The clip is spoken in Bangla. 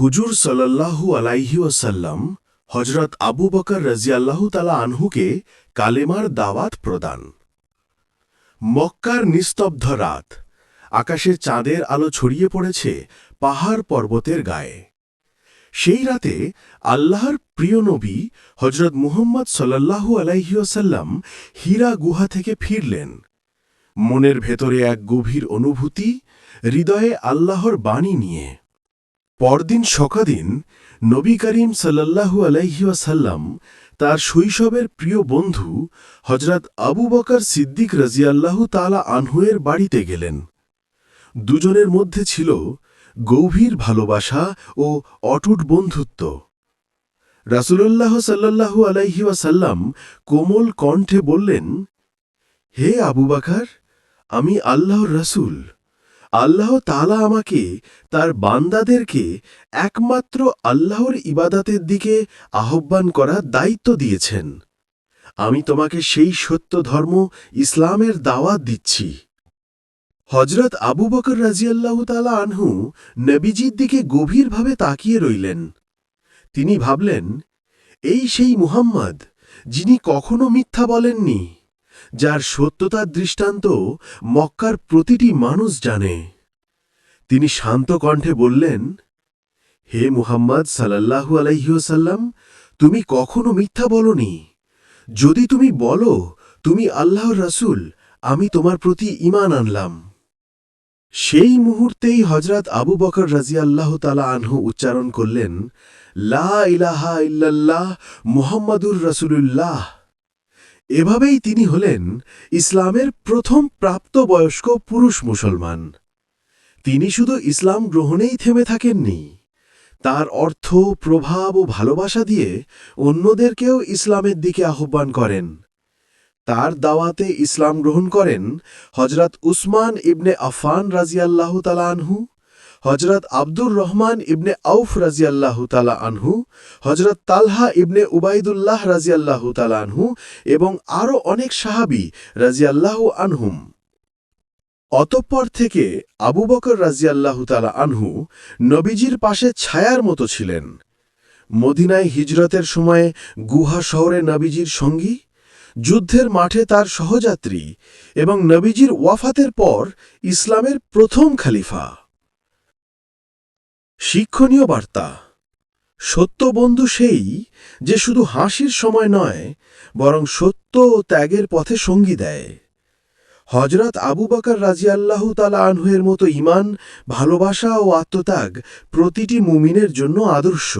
হুজুর সাল্লাল্লাহু আলাইহি ওয়াসাল্লাম হজরত আবু বকর রাজিয়াল্লাহু তালা আনহুকে কালেমার দাওয়াত প্রদান। মক্কার নিস্তব্ধ রাত। আকাশে চাঁদের আলো ছড়িয়ে পড়েছে পাহাড় পর্বতের গায়ে। সেই রাতে আল্লাহর প্রিয় নবী হজরত মুহম্মদ সাল্লাল্লাহু আলাইহিওসাল্লাম হীরা গুহা থেকে ফিরলেন। মনের ভেতরে এক গভীর অনুভূতি, হৃদয়ে আল্লাহর বাণী নিয়ে। পরদিন সকাদিন নবী করিম সাল্লাল্লাহু আলাইহিওয়াসাল্লাম তার শৈশবের প্রিয় বন্ধু হজরত আবু বকর সিদ্দিক রাজিয়াল্লাহু তালা আনহুয়ের বাড়িতে গেলেন। দুজনের মধ্যে ছিল গভীর ভালোবাসা ও অটুট বন্ধুত্ব। রাসূলুল্লাহ সাল্লাল্লাহু আলাইহি ওয়াসাল্লাম কোমল কণ্ঠে বললেন, হে আবু বাকার, আমি আল্লাহর রসুল। আল্লাহ তালা আমাকে তার বান্দাদেরকে একমাত্র আল্লাহর ইবাদাতের দিকে আহ্বান করার দায়িত্ব দিয়েছেন। আমি তোমাকে সেই সত্য ধর্ম ইসলামের দাওয়াত দিচ্ছি। হজরত আবু বকর রাজিয়াল্লাহ তালা আনহু নবীজির দিকে গভীরভাবে তাকিয়ে রইলেন। তিনি ভাবলেন, এই সেই মুহাম্মদ, যিনি কখনো মিথ্যা বলেননি। যার সত্যতার দৃষ্টান্ত মক্কার প্রতিটি মানুষ জানে। তিনি শান্ত কণ্ঠে বললেন, হে মুহাম্মদ সাল্লাল্লাহু আলাইহিওসাল্লাম তুমি কখনো মিথ্যা বলনি। যদি তুমি বলো, তুমি আল্লাহর রাসূল, আমি তোমার প্রতি ঈমান আনলাম। সেই মুহূর্তেই হজরত আবু বকর রাজিয়াল্লাহ তালা আনহু উচ্চারণ করলেন, লা ইলাহা ইল্লাল্লাহ মুহাম্মাদুর রসুলুল্লাহ। এভাবেই তিনি হলেন ইসলামের প্রথম প্রাপ্তবয়স্ক পুরুষ মুসলমান। তিনি শুধু ইসলাম গ্রহণেই থেমে থাকেননি। তার অর্থ, প্রভাব ও ভালোবাসা দিয়ে অন্যদেরকেও ইসলামের দিকে আহ্বান করেন। তার দাওয়াতে ইসলাম গ্রহণ করেন হজরত উসমান ইবনে আফান রাজিয়াল্লাহ তালা আনহু হজরত আব্দুর রহমান ইবনে আউফ রাজিয়াল্লাহ তালা আনহু হজরত তালহা ইবনে উবাইদুল্লাহ রাজিয়াল্লাহ তালা আনহু এবং আরও অনেক সাহাবি রাজিয়াল্লাহ আনহুম। অতঃপর থেকে আবু বকর রাজিয়াল্লাহ তালা আনহু নবীজির পাশে ছায়ার মতো ছিলেন। মদিনায় হিজরতের সময়ে গুহা শহরে নবীজির সঙ্গী, যুদ্ধের মাঠে তার সহযাত্রী এবং নবীজির ওয়াফাতের পর ইসলামের প্রথম খালিফা। শিক্ষণীয় বার্তা। সত্য বন্ধু সেই যে শুধু হাসির সময় নয়, বরং সত্য ও ত্যাগের পথে সঙ্গী দেয়। হজরত আবু বাকার রাজি আল্লাহ তালা আনহুয়ের মতো ইমান ভালোবাসা ও আত্মত্যাগ প্রতিটি মুমিনের জন্য আদর্শ।